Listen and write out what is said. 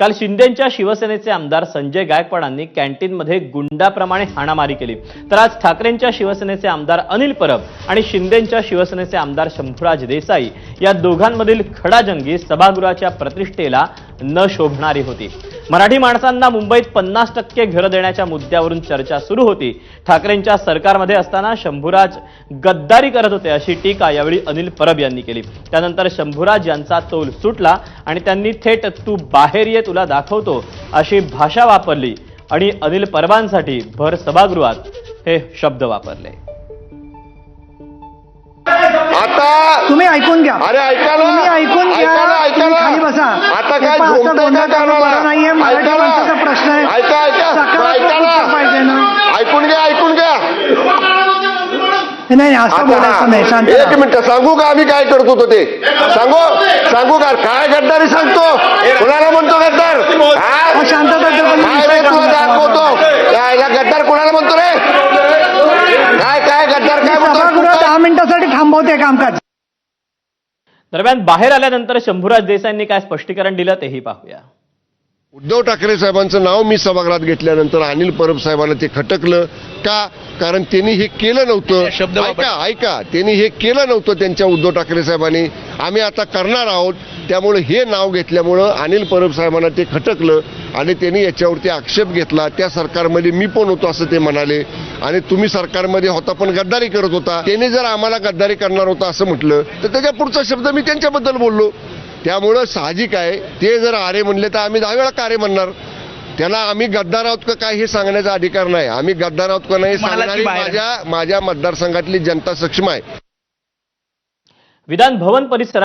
काल शिंदेच्या शिवसेनेचे आमदार संजय गायकवाडांनी कॅन्टीनमध्ये गुंडाप्रमाणे हाणामारी केली. तर आज ठाकरेंच्या शिवसेनेचे आमदार अनिल परब आणि शिंदेच्या शिवसेनेचे आमदार शंभूराज देसाई या दोघांमधील खडाजंगी सभागृहाच्या प्रतिष्ठेला न शोभणारी होती. मराठी माणसांना मुंबईत पन्नास टक्के घरं देण्याच्या मुद्द्यावरून चर्चा सुरू होती. ठाकरेंच्या सरकारमध्ये असताना शंभूराज गद्दारी करत होते अशी टीका यावेळी अनिल परब यांनी केली. त्यानंतर शंभूराज यांचा तोल सुटला आणि त्यांनी थेट तू बाहेर ये तुला दाखवतो अशी भाषा वापरली आणि अनिल परबांसाठी भर सभागृहात हे शब्द वापरले. आता तुम्ही ऐकून घ्या. अरे ऐका ना तुम्ही ऐकून घ्या ऐका ना बसा आता काय नाहीये मराठी. माणसाचा प्रश्न आहे. ऐकून घ्या ऐकून घ्या. नाही असं बोलायचं नाही. शांत एक. मिनिट सांगू का आम्ही काय करत होतो ते? सांगू? सांगू का? काय गद्दारी सांगतो? कुणाला म्हणतो गद्दार? काढणार. दाखवतो. गद्दार कुणाला म्हणतो रे? काय काय गद्दार काय म्हणतो? दहा मिनिटासाठी थांबवते कामकाज. दरम्यान बाहेर आल्यानंतर शंभूराज देसाईंनी काय स्पष्टीकरण दिलं तेही पाहूया. उद्धव ठाकरे साहेबांचं नाव मी सभागृहात घेतल्यानंतर अनिल परब साहेबांना ते खटकलं. का? कारण त्यांनी हे केलं नव्हतं. ऐका ऐका. त्यांनी हे केलं नव्हतं त्यांच्या उद्धव ठाकरे साहेबांनी. आम्ही आता करणार आहोत. त्यामुळे हे नाव घेतल्यामुळं अनिल परब साहेबांना ते खटकलं आणि त्यांनी याच्यावरती आक्षेप घेतला. त्या सरकारमध्ये मी पण होतो असं ते म्हणाले. आणि तुम्ही सरकारमध्ये होता पण गद्दारी करत होता. त्यांनी जर आम्हाला गद्दारी करणार होता असं म्हटलं तर त्याच्या पुढचा शब्द मी त्यांच्याबद्दल बोललो. त्यामुळं साहजिक आहे. ते जर आरे म्हणले तर आम्ही दहा वेळा कारे म्हणणार? त्याला आम्ही गद्दार आहोत का काय हे सांगण्याचा अधिकार नाही. आम्ही गद्दार आहोत का नाही की सांगणारी. माझ्या माझ्या मतदारसंघातली जनता सक्षम आहे. विधान भवन परिसरात